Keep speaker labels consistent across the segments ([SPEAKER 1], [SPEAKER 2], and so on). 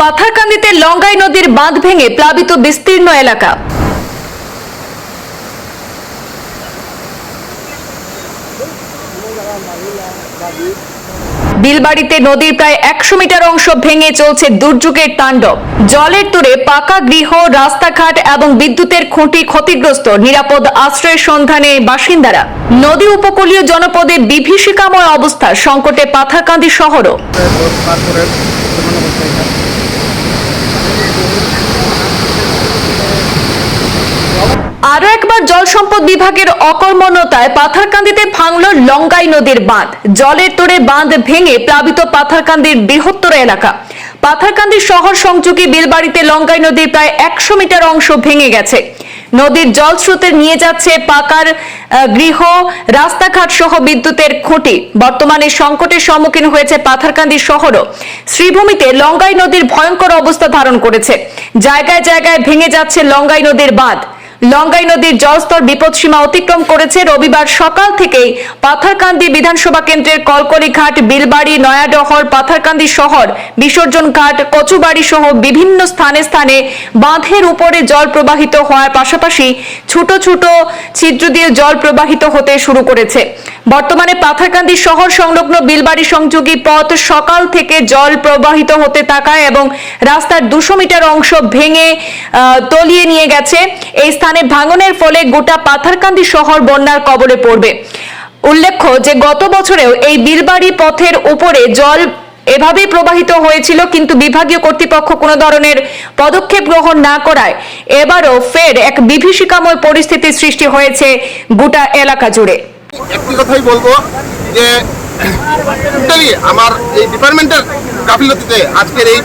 [SPEAKER 1] পাথারকান্দিতে লঙ্গাই নদীর বাঁধ ভেঙে প্লাবিত বিস্তীর্ণ এলাকা। বিলবাড়িতে নদীর প্রায় একশো মিটার অংশ ভেঙে চলছে দুর্যোগের তাণ্ডব। জলের তোড়ে পাকা গৃহ, রাস্তাঘাট এবং বিদ্যুতের খুঁটি ক্ষতিগ্রস্ত নিরাপদ আশ্রয়ের সন্ধানে বাসিন্দারা। নদী উপকূলীয় জনপদে বিভীষিকাময় অবস্থা সংকটে পাথারকান্দি শহরও। একবার জল সম্পদ বিভাগের অকর্মণ্যতায় পাথারকান্দিতে ভাঙল লঙ্গাই নদীর বাঁধ। জলের তোড়ে বাঁধ ভেঙে প্লাবিত পাথারকান্দির বৃহত্তর এলাকা। পাথারকান্দি শহর সংযোগী বিলবাড়িতে লঙ্গাই নদীর প্রায় একশো মিটার অংশ ভেঙে গেছে। নদীর জল স্রোতে নিয়ে যাচ্ছে পাকার গৃহ, রাস্তাঘাট সহ বিদ্যুতের খুঁটি। বর্তমানে সংকটের সম্মুখীন হয়েছে পাথারকান্দি শহরও। শ্রীভূমিতে লঙ্গাই নদীর ভয়ঙ্কর অবস্থা ধারণ করেছে। জায়গায় জায়গায় ভেঙে যাচ্ছে লঙ্গাই নদীর বাঁধ। লঙ্গাই নদীর জলস্তর বিপদসীমা অতিক্রম করেছে রবিবার সকাল থেকেই পাথারকান্দি বিধানসভা কেন্দ্রের কলকলি ঘাট, বিলবাড়ি, নয়াডহর, পাথারকান্দি শহর, বিসর্জন ঘাট, কচুবাড়ি সহ বিভিন্ন স্থানে স্থানে বাঁধের উপরে জল প্রবাহিত হওয়ার পাশাপাশি ছোট ছোট ছিদ্র দিয়ে জল প্রবাহিত হতে শুরু করেছে। বর্তমানে পাথারকান্দি শহর সংলগ্ন বিলবাড়ি সংযোগী পথ সকাল থেকে জল প্রবাহিত হতে থাকায় এবং রাস্তার দুশো মিটার অংশ ভেঙে তলিয়ে নিয়ে গেছে। এই স্থানে ভাঙনের ফলে গোটা পাথারকান্দি শহর বন্যার কবলে পড়বে। উল্লেখ্য যে, গত বছরেও এই বিলবাড়ি পথের উপরে জল এভাবেই প্রবাহিত হয়েছিল, কিন্তু বিভাগীয় কর্তৃপক্ষ কোনো ধরনের পদক্ষেপ গ্রহণ না করায় এবারও ফের এক বিভীষিকাময় পরিস্থিতির সৃষ্টি হয়েছে গোটা এলাকা জুড়ে।
[SPEAKER 2] একটি কথাই বলব যে আমার এই ডিপার্টমেন্টের গাফিলতিতে আজকের এই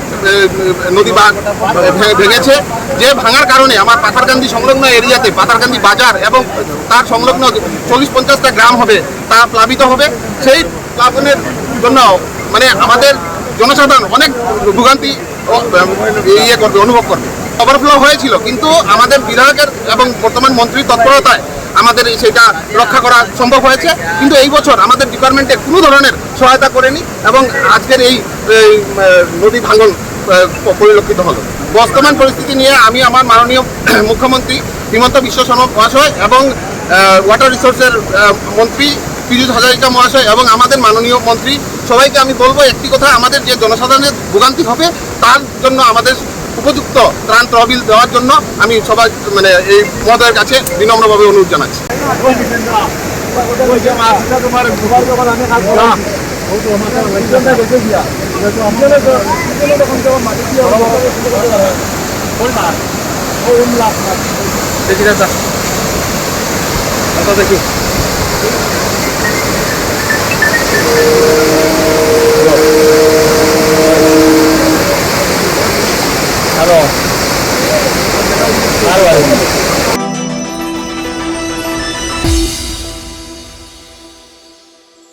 [SPEAKER 2] নদী বাঁধ ভেঙেছে, যে ভাঙার কারণে আমার পাথারকান্দি সংলগ্ন এরিয়াতে, পাথারকান্দি বাজার এবং তার সংলগ্ন চল্লিশ পঞ্চাশটা গ্রাম হবে, তা প্লাবিত হবে। সেই প্লাবনের জন্য মানে আমাদের জনসাধারণ অনেক ভোগান্তি ইয়ে করবে, অনুভব করবে। ওভারফ্লো হয়েছিল, কিন্তু আমাদের বিধায়কের এবং বর্তমান মন্ত্রীর তৎপরতায় আমাদের সেটা রক্ষা করা সম্ভব হয়েছে। কিন্তু এই বছর আমাদের ডিপার্টমেন্টে কোনো ধরনের সহায়তা করেনি এবং আজকের এই, নদী ভাঙন পরিলক্ষিত হলো। বর্তমান পরিস্থিতি নিয়ে আমি আমার মাননীয় মুখ্যমন্ত্রী হিমন্ত বিশ্ব শর্মা মহাশয় এবং ওয়াটার রিসোর্সের মন্ত্রী পীযুষ হাজারিকা মহাশয় এবং আমাদের মাননীয় মন্ত্রী সবাইকে আমি বলব একটি কথা আমাদের যে জনসাধারণের ভোগান্তি হবে তার জন্য আমাদের উপযুক্ত ত্রাণ তহবিল দেওয়ার জন্য আমি সবাই মানে এই মহোদয়ের কাছে বিনম্রভাবে অনুরোধ জানাচ্ছি। দেখি দাদা দেখি।